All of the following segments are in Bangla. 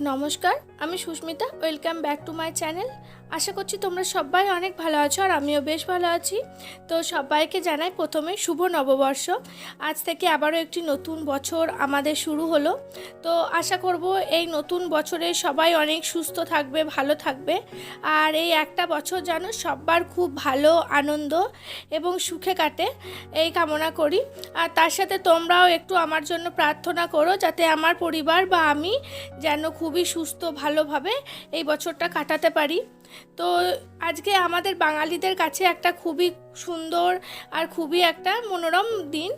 নমস্কার আমি Susmita welcome back to my channel আশা করছি তোমরা সবাই অনেক ভালো আছো আর আমিও বেশ ভালো আছি। তো সবাইকে জানাই প্রথমে শুভ নববর্ষ। আজ থেকে আবারও একটি নতুন বছর আমাদের শুরু হলো। তো আশা করব এই নতুন বছরে সবাই অনেক সুস্থ থাকবে, ভালো থাকবে। আর এই একটা বছর যেন সবার খুব ভালো, আনন্দ এবং সুখে কাটে, এই কামনা করি। আর তার সাথে তোমরাও একটু আমার জন্য প্রার্থনা করো যাতে আমার পরিবার বা আমি যেন খুবই সুস্থ, ভালোভাবে এই বছরটা কাটাতে পারি। তো আজকে আমাদের বাঙালিদের কাছে একটা খুবই সুন্দর আর খুবই একটা মনোরম দিন।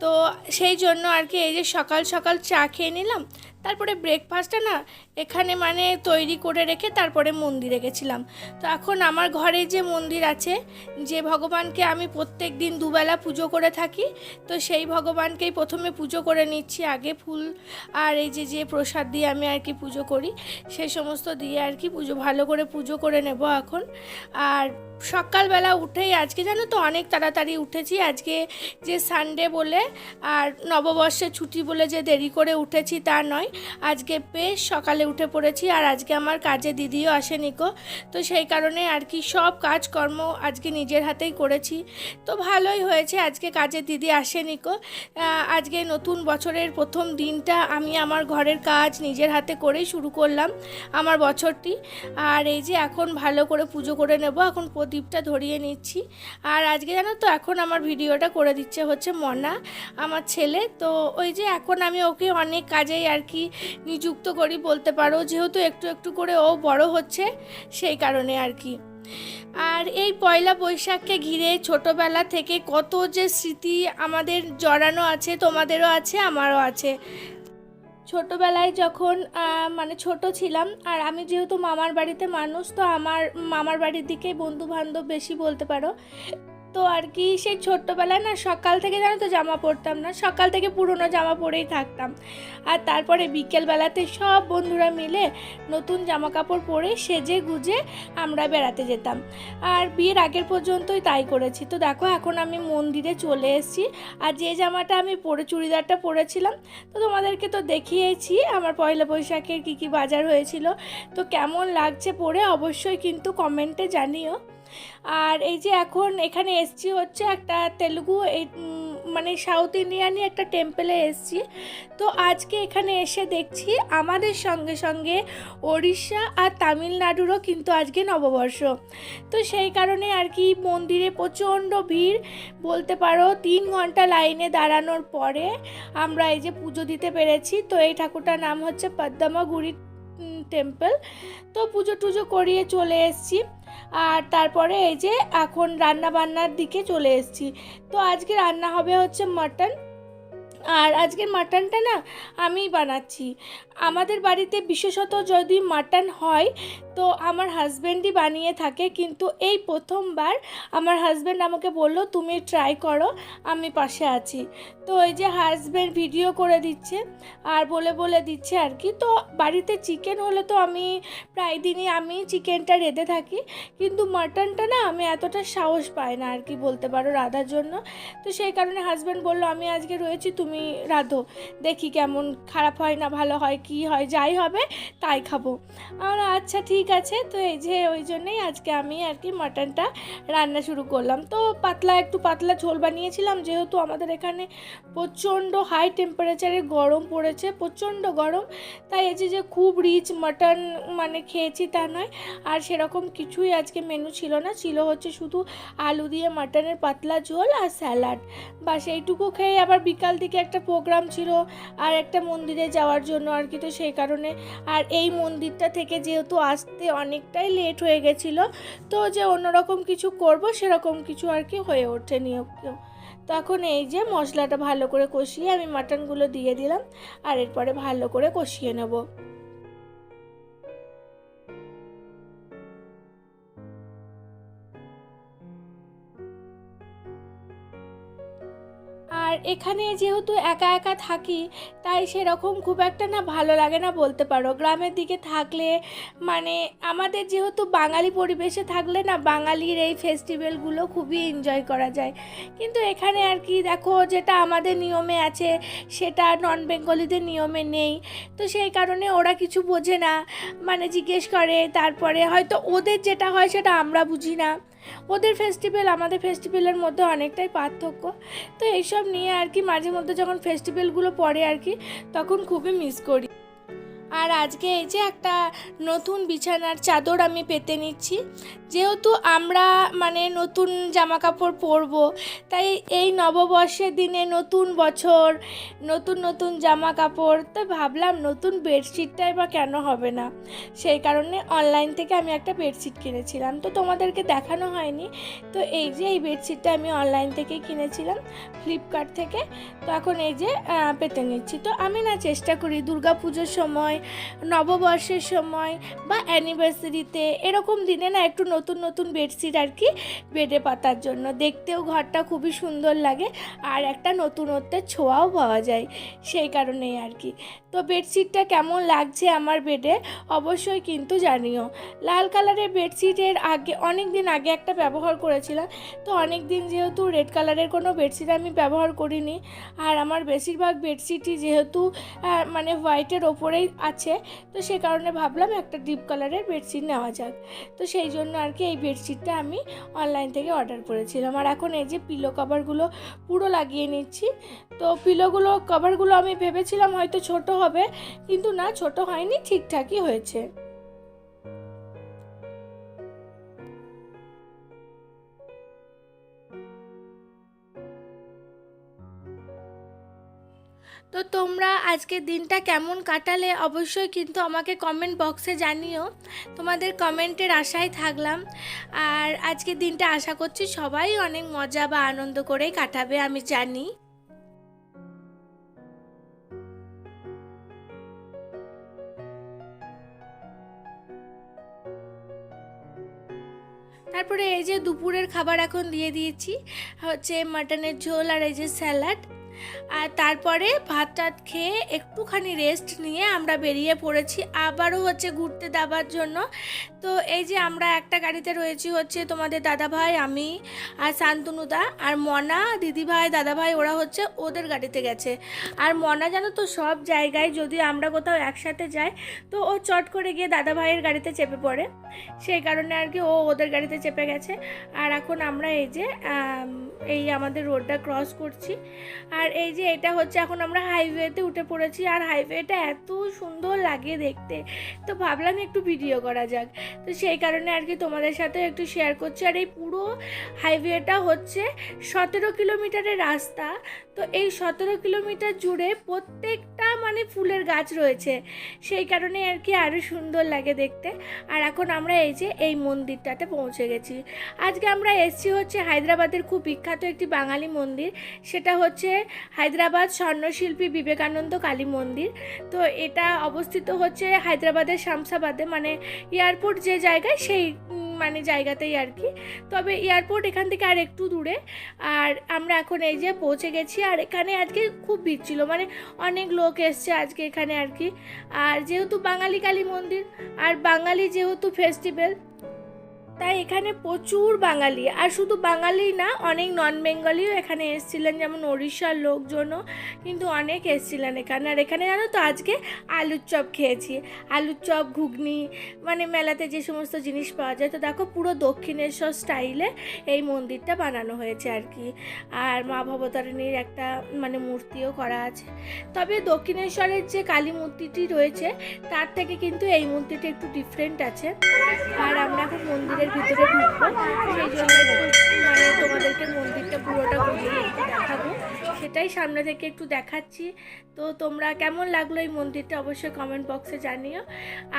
তো সেই জন্য আর কি এই যে সকাল সকাল চা খেয়ে নিলাম তারপরে ব্রেকফাস্টটা না এখানে মানে তৈরি করে রেখে তারপরে মন্দিরে গেছিলাম। তো এখন আমার ঘরে যে মন্দির আছে, যে ভগবানকে আমি প্রত্যেক দিন দুবেলা পুজো করে থাকি, তো সেই ভগবানকেই প্রথমে পুজো করে নিচ্ছি, আগে ফুল আর এই যে যে প্রসাদ দিয়ে আমি আর কি পুজো করি, সেই সমস্ত দিয়ে আর কি পুজো, ভালো করে পুজো করে নেব এখন। আর সকালবেলা উঠেই, আজকে জানো তো অনেক তাড়াতাড়ি উঠেছি, আজকে যে সানডে বলে আর নববর্ষের ছুটি বলে যে দেরি করে উঠেছি তা নয়। আজকে বেশ সকালে উঠে পড়েছি আর আজকে আমার কাজে দিদিও আসেনি কো তো সেই কারণে আর কি সব কাজকর্ম আজকে নিজের হাতেই করেছি। তো ভালোই হয়েছে, আজকে কাজে দিদি আসেনি কো আজকে নতুন বছরের প্রথম দিনটা আমি আমার ঘরের কাজ নিজের হাতে করেই শুরু করলাম আমার বছরটি। আর এই যে এখন ভালো করে পুজো করে নেব, এখন প্রদীপটা ধরিয়ে নিচ্ছি। আর আজকে জানো তো, এখন আমার ভিডিওটা করে দিচ্ছে হচ্ছে মনা, আমার ছেলে। তো ওই যে এখন আমি ওকে অনেক কাজেই আর কি নিযুক্ত করি বলতে পারো, যেহেতু একটু একটু করে ও বড় হচ্ছে সেই কারণে আর কি। আর এই পয়লা বৈশাখকে ঘিরে ছোটবেলা থেকে কত যে স্মৃতি আমাদের জড়ানো আছে, তোমাদেরও আছে, আমারও আছে। ছোটোবেলায় যখন মানে ছোট ছিলাম আর আমি যেহেতু মামার বাড়িতে মানুষ, তো আমার মামার বাড়ির দিকেই বন্ধু বান্ধব বেশি বলতে পারো। তো আর কি, সেই ছোট্টবেলায় না সকাল থেকে জানো তো জামা পরতাম না, সকাল থেকে পুরনো জামা পরেই থাকতাম। আর তারপরে বিকেলবেলাতে সব বন্ধুরা মিলে নতুন জামা কাপড় পরে সেজে গুজে আমরা বেড়াতে যেতাম। আর বিয়ের আগের পর্যন্তই তাই করেছি। তো দেখো এখন আমি মন্দিরে চলে এসেছি আর যে জামাটা আমি পরে চুড়িদারটা পরেছিলাম, তো তোমাদেরকে তো দেখিয়েছি আমার পয়লা বৈশাখের কী কী বাজার হয়েছিল। তো কেমন লাগছে পরে অবশ্যই কিন্তু কমেন্টে জানিও। আর এই যে এখন এখানে এসছি হচ্ছে একটা তেলুগু মানে সাউথ ইন্ডিয়ানই একটা টেম্পলে এসছি। তো আজকে এখানে এসে দেখছি আমাদের সঙ্গে সঙ্গে ওড়িশা আর তামিলনাড়ুরও কিন্তু আজকে নববর্ষ। তো সেই কারণে আর কি মন্দিরে প্রচণ্ড ভিড়। বলতে পারো তিন ঘণ্টা লাইনে দাঁড়ানোর পরে আমরা এই যে পুজো দিতে পেরেছি। তো এই ঠাকুরটার নাম হচ্ছে পদ্মামাগুড়ি টেম্পল তো পুজো টুজো করিয়ে চলে এসছি। আর তারপরে এই যে এখন রান্না বান্নার দিকে চলে এসছি। তো আজকে রান্না হবে হচ্ছে মাটন আর আজকের মাটনটা না আমিই বানাচ্ছি। আমাদের বাড়িতে বিশেষত যদি মাটন হয়, তো আমার হাজব্যান্ডই বানিয়ে থাকে, কিন্তু এই প্রথমবার আমার হাজব্যান্ড আমাকে বলল, তুমি ট্রাই করো, আমি পাশে আছি। তো এই যে হাজব্যান্ড ভিডিও করে দিচ্ছে, আর বলে বলে দিচ্ছে আর কি। তো বাড়িতে চিকেন হলে তো আমি প্রায় দিনই আমি চিকেনটা রেঁধে থাকি, কিন্তু মাটনটা না আমি এতটা সাহস পাই না আর কি বলতে পারো রাধার জন্য। তো সেই কারণে হাজব্যান্ড বলল, আমি আজকে রয়েছি, তুমি রাধো, দেখি কেমন খারাপ হয় না ভালো হয়, কি হয়, যাই হবে তাই খাব। আমরা আচ্ছা ঠিক আছে, তো এই যে ওই জন্যেই আজকে আমি আর কি মাটনটা রান্না শুরু করলাম। তো পাতলা, একটু পাতলা ঝোল বানিয়েছিলাম, যেহেতু আমাদের এখানে প্রচণ্ড হাই টেম্পারেচারে গরম পড়েছে, প্রচণ্ড গরম। তাই এই যে খুব রিচ মাটন মানে খেয়েছি তা নয়, আর সেরকম কিছুই আজকে মেনু ছিল না। ছিল হচ্ছে শুধু আলু দিয়ে মাটনের পাতলা ঝোল আর স্যালাড বা সেইটুকু খেয়ে আবার বিকাল দিকে একটা প্রোগ্রাম ছিল আর একটা মন্দিরে যাওয়ার জন্য আর কি, তো সেই কারণে। আর এই মন্দিরটা থেকে যেহেতু আসতে অনেকটাই লেট হয়ে গেছিল, তো যে অন্যরকম কিছু করব সেরকম কিছু আর কি হয়ে ওঠেনি। তখন এই যে মশলাটা ভালো করে কষিয়ে আমি মাটনগুলো দিয়ে দিলাম, আর এরপরে ভালো করে কষিয়ে নেব। আর এখানে যেহেতু একা একা থাকি, তাই সেরকম খুব একটা না ভালো লাগে না বলতে পারো। গ্রামের দিকে থাকলে মানে আমাদের যেহেতু বাঙালি পরিবেশে থাকলে না, বাঙালির এই ফেস্টিভ্যালগুলো খুবই এনজয় করা যায়। কিন্তু এখানে আর কি দেখো, যেটা আমাদের নিয়মে আছে, সেটা নন বেঙ্গলিদের নিয়মে নেই। তো সেই কারণে ওরা কিছু বোঝে না। মানে জিজ্ঞেস করে, তারপরে হয়তো ওদের যেটা হয়, সেটা আমরা বুঝি না। ওদের ফেস্টিভ্যাল আমাদের ফেস্টিভ্যালের মধ্যে অনেকটাই পার্থক্য। তো এইসব নিয়ে আর কি মাঝে মধ্যে যখন ফেস্টিভ্যালগুলো পড়ে আর কি, তখন খুবই মিস করি। আর আজকে এই যে একটা নতুন বিছানার চাদর আমি পেতে নিচ্ছি। যেহেতু আমরা মানে নতুন জামা কাপড় পরবো, তাই এই নববর্ষের দিনে নতুন বছর, নতুন নতুন জামা কাপড় তো ভাবলাম নতুন বেডশিটটাই বা কেন হবে না? সেই কারণে অনলাইন থেকে আমি একটা বেডশিট কিনেছিলাম। তো তোমাদেরকে দেখানো হয়নি, তো এই যে এই বেডশিটটা আমি অনলাইন থেকে কিনেছিলাম ফ্লিপকার্ট থেকে। তো এখন এই যে পেতে নিচ্ছি। তো আমি না চেষ্টা করি দুর্গা পুজোর সময় নববর্ষের সময় বা অ্যানিভার্সারিতে এরকম দিনে না একটু নতুন নতুন বেডশিট আর কি বেডে পাতার জন্য। দেখতেও ঘরটা খুবই সুন্দর লাগে আর একটা নতুনত্বের ছোঁয়াও পাওয়া যায় সেই কারণেই আর কি। তো বেডশিটটা কেমন লাগছে আমার বেডে অবশ্যই কিন্তু জানিও। লাল কালারের বেডশিটের আগে অনেক দিন আগে একটা ব্যবহার করেছিলাম। তো অনেক দিন যেহেতু রেড কালারের কোনো বেডশিট আমি ব্যবহার করিনি। আর আমার বেশিরভাগ বেডশিটই যেহেতু মানে হোয়াইটের ওপরেই আছে, তো সে কারণে ভাবলাম একটা ডিপ কালারের বেডশিট নেওয়া যাক। তো সেই জন্য আর কি এই বেডশিটটা আমি অনলাইন থেকে অর্ডার করেছিলাম। আর এখন এই যে পিলো কভারগুলো পুরো লাগিয়ে নিচ্ছি, তো পিলোগুলো কভারগুলো আমি ভেবেছিলাম হয়তো ছোট হবে, কিন্তু না, ছোট হয়নি, ঠিকঠাকই হয়েছে। তো তোমরা আজকের দিনটা কেমন কাটালে অবশ্যই কিন্তু আমাকে কমেন্ট বক্সে জানিও। তোমাদের কমেন্টের আশায় থাকলাম। আর আজকের দিনটা আশা করছি সবাই অনেক মজা বা আনন্দ করেই কাটাবে, আমি জানি। তারপরে এই যে দুপুরের খাবার এখন দিয়ে দিয়েছি, হচ্ছে মাটনের ঝোল আর এই যে স্যালাড। আর তারপরে ভাত টাত খেয়ে একটুখানি রেস্ট নিয়ে আমরা বেরিয়ে পড়েছি। আবারও হচ্ছে ঘুরতে যাবার জন্য। তো এই যে আমরা একটা গাড়িতে রয়েছি হচ্ছে তোমাদের দাদাভাই, আমি আর শান্তনুদা আর মনা, দিদিভাই, দাদাভাই, ওরা হচ্ছে ওদের গাড়িতে গেছে। আর মনা জানো তো সব জায়গায় যদি আমরা কোথাও একসাথে যাই, তো ও চট করে গিয়ে দাদাভাইয়ের গাড়িতে চেপে পড়ে। সেই কারণে আর কি ও ওদের গাড়িতে চেপে গেছে। আর এখন আমরা এই যে এই আমাদের রোডটা ক্রস করছি। আর এই যে এটা হচ্ছে এখন আমরা হাইওয়েতে উঠে পড়েছি আর হাইওয়েটা এত সুন্দর লাগে দেখতে। তো ভাবলাম একটু ভিডিও করা যাক। তো সেই কারণে আর কি তোমাদের সাথে একটু শেয়ার করছি। আর এই পুরো হাইওয়েটা হচ্ছে সতেরো কিলোমিটারের রাস্তা। তো এই সতেরো কিলোমিটার জুড়ে প্রত্যেকটা মানে ফুলের গাছ রয়েছে। সেই কারণে আর কি আরও সুন্দর লাগে দেখতে। আর এখন আমরা এই যে এই মন্দিরটাতে পৌঁছে গেছি। আজকে আমরা এসছি হচ্ছে হায়দ্রাবাদের খুব বিখ্যাত একটি বাঙালি মন্দির। সেটা হচ্ছে হায়দ্রাবাদ স্বর্ণশিল্পী বিবেকানন্দ কালী মন্দির। তো এটা অবস্থিত হচ্ছে হায়দ্রাবাদের শামসাবাদে মানে এয়ারপোর্ট যে জায়গায় সেই মানে জায়গাতেই আর কি। তবে এয়ারপোর্ট এখান থেকে আর একটু দূরে। আর আমরা এখন এই যে পৌঁছে গেছি, আর এখানে আজকে খুব ভিড় ছিল মানে অনেক লোক এসছে আজকে এখানে আর কি। আর যেহেতু বাঙালি কালী মন্দির, আর বাঙালি যেহেতু ফেস্টিভ্যাল তাই এখানে প্রচুর বাঙালি। আর শুধু বাঙালি না, অনেক নন বেঙ্গলিও এখানে এসেছিলেন, যেমন ওড়িশার লোকজনও কিন্তু অনেক এসেছিলেন এখানে। আর এখানে জানো তো, আজকে আলুর চপ খেয়েছি। আলুর চপ, ঘুগনি মানে মেলাতে যে সমস্ত জিনিস পাওয়া যায়। তো দেখো, পুরো দক্ষিণেশ্বর স্টাইলে এই মন্দিরটা বানানো হয়েছে আর কি। আর মা ভবতারিণীর একটা মানে মূর্তিও করা আছে। তবে দক্ষিণেশ্বরের যে কালী মূর্তিটি রয়েছে, তার থেকে কিন্তু এই মূর্তিটা একটু ডিফারেন্ট আছে। আর আমরা এখন মন্দিরের ভিতরে ঢুকবো সেই জন্য মানে তোমাদেরকে মন্দিরটা পুরোটা ঘুরিয়ে দেখাবো সেটাই সামনে থেকে একটু দেখাচ্ছি। তো তোমরা কেমন লাগল এই মন্দিরটা অবশ্যই কমেন্ট বক্সে জানিও।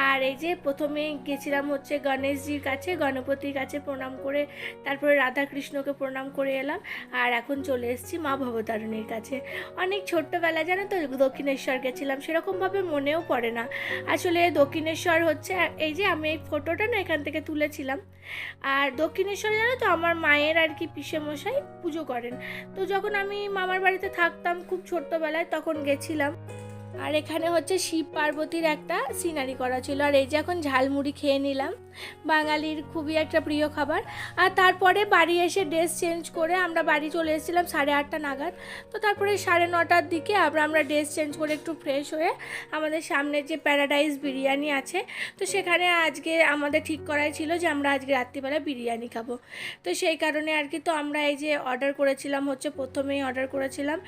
আর এই যে প্রথমে গেছিলাম হচ্ছে গণেশজির কাছে, গণপতির কাছে প্রণাম করে, তারপরে রাধাকৃষ্ণকে প্রণাম করে এলাম। আর এখন চলে এসেছি মা ভবতারিণীর কাছে। অনেক ছোট্টবেলা জানো তো দক্ষিণেশ্বর গেছিলাম, সেরকমভাবে মনেও পড়ে না। আসলে দক্ষিণেশ্বর হচ্ছে, এই যে আমি এই ফটোটা না এখান থেকে তুলেছিলাম। আর দক্ষিণেশ্বর জানো তো আমার মায়ের আর কি পিসে মশাই পুজো করেন। তো যখন আমি মামার বাড়িতে থাকতাম খুব ছোট্টবেলায়, তখন গেছিলাম। আর এখানে হচ্ছে শিব পার্বতীর একটা সিনারি করা ছিল। আর এই যে এখন ঝালমুড়ি খেয়ে নিলাম। বাঙালির খুবই একটা প্রিয় খাবার। আর তারপরে বাড়ি এসে ড্রেস চেঞ্জ করে আমরা বাড়ি চলে এসেছিলাম সাড়ে আটটা নাগাদ। তো তারপরে সাড়ে নটার দিকে আবার আমরা ড্রেস চেঞ্জ করে একটু ফ্রেশ হয়ে আমাদের সামনে যে প্যারাডাইস বিরিয়ানি আছে, তো সেখানে আজকে আমাদের ঠিক করাই ছিল যে আমরা আজকে রাত্রিবেলা বিরিয়ানি খাব। তো সেই কারণে আর কি, তো আমরা এই যে অর্ডার করেছিলাম, হচ্ছে প্রথমেই অর্ডার করেছিলাম,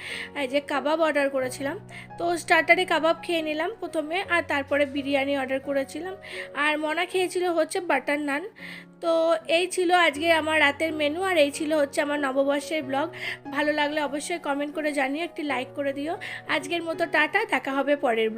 এই যে কাবাব অর্ডার করেছিলাম। তো স্টার্টারে কাবাব খেয়ে নিলাম প্রথমে, আর তারপরে বিরিয়ানি অর্ডার করেছিলাম। আর মনা খেয়েছিল হচ্ছে বাটার নান। তো এই ছিল আজকে আমার রাতের মেনু আর এই ছিল হচ্ছে আমার নববর্ষের ব্লগ ভালো লাগলে অবশ্যই কমেন্ট করে জানিও, একটি লাইক করে দিও। আজকের মতো টাটা, দেখা হবে পরের।